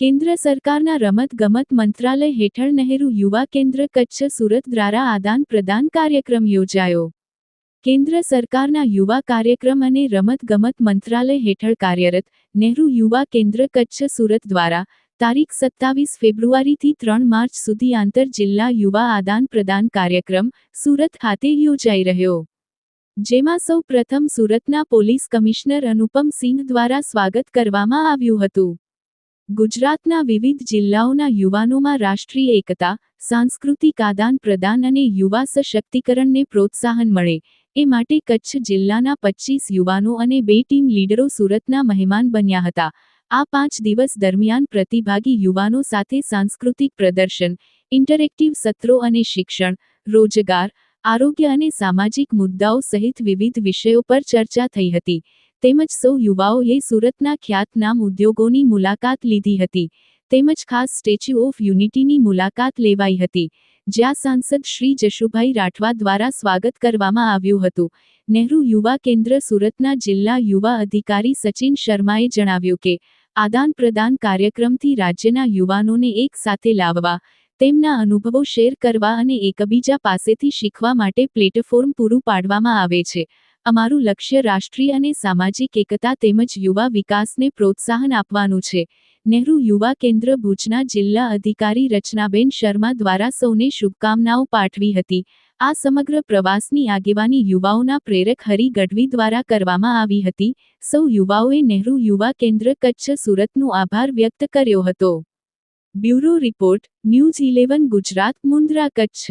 કેન્દ્ર સરકારના રમત ગમત મંત્રાલય હેઠળ નહેરુ યુવા કેન્દ્ર કચ્છ સુરત દ્વારા આદાન પ્રદાન કાર્યક્રમ યોજાયો. કેન્દ્ર સરકારના યુવા કાર્યક્રમ અને રમત ગમત મંત્રાલય હેઠળ કાર્યરત નહેરુ યુવા કેન્દ્ર કચ્છ સુરત દ્વારા તારીખ સત્તાવીસ ફેબ્રુઆરીથી ત્રણ માર્ચ સુધી આંતર જિલ્લા યુવા આદાન પ્રદાન કાર્યક્રમ સુરત ખાતે યોજાઈ રહ્યો. જેમાં સૌ પ્રથમ સુરતના પોલીસ કમિશનર અનુપમ સિંહ દ્વારા સ્વાગત કરવામાં આવ્યું હતું. ગુજરાતના વિવિધ જિલ્લાઓના યુવાનોમાં રાષ્ટ્રીય એકતા, સાંસ્કૃતિક આદાન પ્રદાન અને યુવા સશક્તિકરણને પ્રોત્સાહન મળે, એ માટે કચ્છ જિલ્લાના પચ્ચીસ યુવાનો અને બે ટીમ લીડરો સુરતના મહેમાન બન્યા હતા. આ પાંચ દિવસ દરમિયાન પ્રતિભાગી યુવાનો સાથે સાંસ્કૃતિક પ્રદર્શન, ઇન્ટરેક્ટિવ સત્રો અને શિક્ષણ, રોજગાર, આરોગ્ય અને સામાજિક મુદ્દાઓ સહિત વિવિધ વિષયો પર ચર્ચા થઈ હતી. તેમજ સૌ યુવાઓએ સુરતના ખ્યાતનામ ઉદ્યોગોની મુલાકાત લીધી હતી. તેમજ ખાસ સ્ટેચ્યુ ઓફ યુનિટીની મુલાકાત લેવાઈ હતી. જ્યાં સાંસદ શ્રી જશુભાઈ રાઠવા દ્વારા સ્વાગત કરવામાં આવ્યું હતું. નહેરુ યુવા કેન્દ્ર સુરતના જિલ્લા યુવા અધિકારી સચિન શર્માએ જણાવ્યું કે, આદાન પ્રદાન કાર્યક્રમથી રાજ્યના યુવાનોને એક સાથે લાવવા, તેમના અનુભવો શેર કરવા અને એકબીજા પાસેથી શીખવા માટે પ્લેટફોર્મ પૂરું પાડવામાં આવે છે. અમારું લક્ષ્ય રાષ્ટ્રીય અને સામાજિક એકતા તેમજ યુવા વિકાસને પ્રોત્સાહન આપવાનું છે. નહેરુ યુવા કેન્દ્ર ભુજના જિલ્લા અધિકારી રચનાબેન શર્મા દ્વારા સૌને શુભકામનાઓ પાઠવી હતી. આ સમગ્ર પ્રવાસની આગેવાની યુવાઓના પ્રેરક હરી ગઢવી દ્વારા કરવામાં આવી હતી. સૌ યુવાઓએ નહેરુ યુવા કેન્દ્ર કચ્છ સુરતનો આભાર વ્યક્ત કર્યો હતો. Bureau report, news eleven Gujarat, Mundra Kutch.